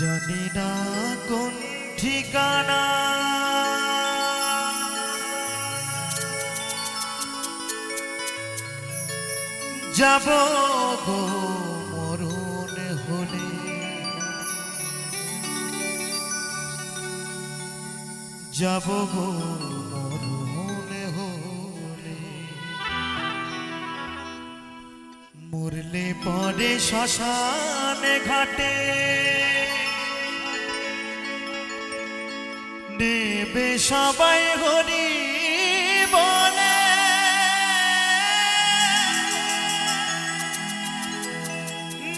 জানি না কোন ঠিকানা। যাব গো মরণ হলে। যাব গো মরণ হলে। মরলে পরে শ্মশানে ঘাটে। নেবে সবাই হরি বলে।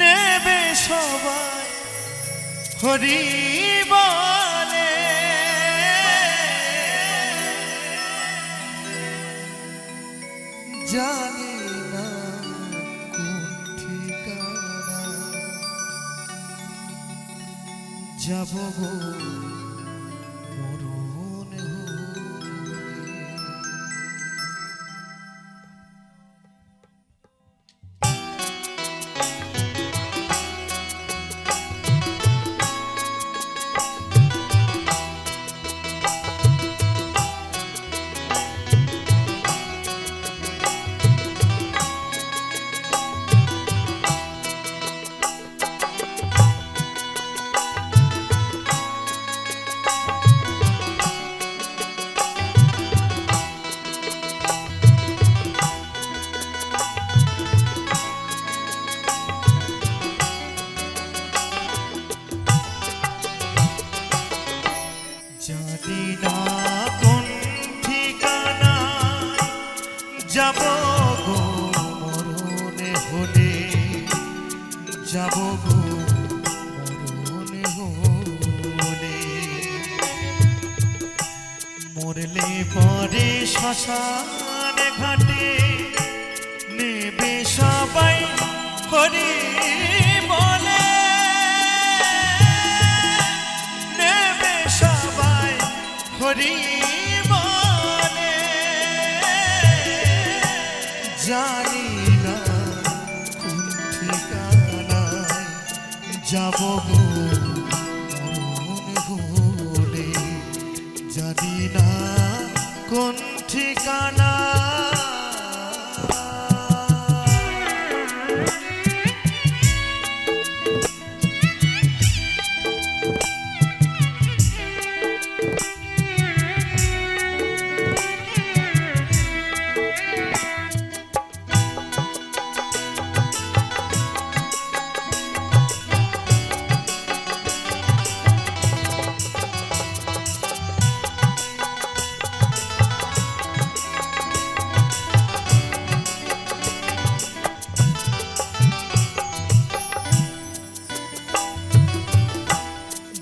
নেবে সবাই হরি বলে। জানি যাব যাব গো মরণে হলে। যাব গো মরণে হলে। মরলে পরে শ্মশানে ঘাটে নেবে সবাই হরি বলে। নেবে সবাই হরি জানি না কোন যাব গো।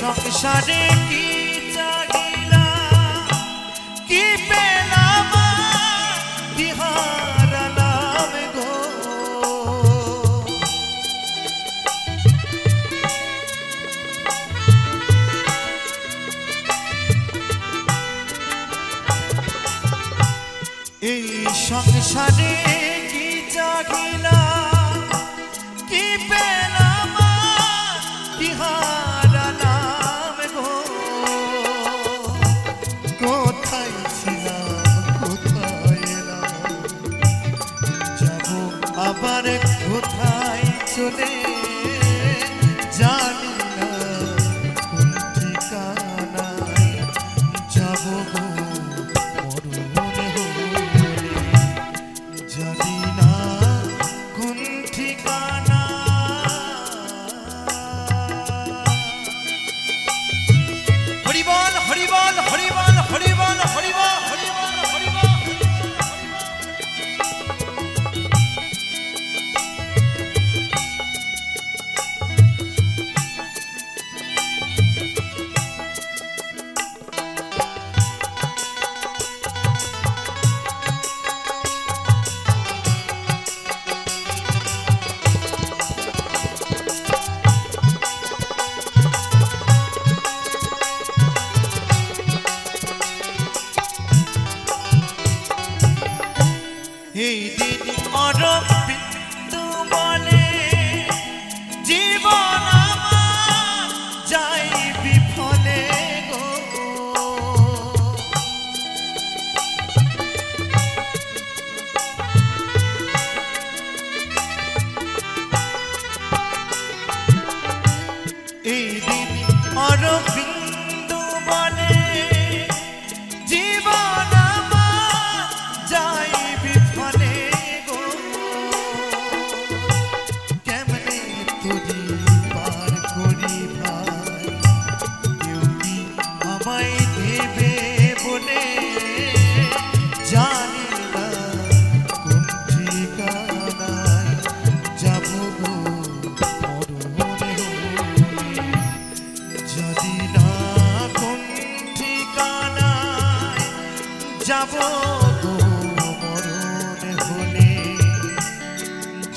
সংসারে কি এই সংসারে কি চাহিলা কি পেলাম বিহার চলে যা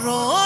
মরণ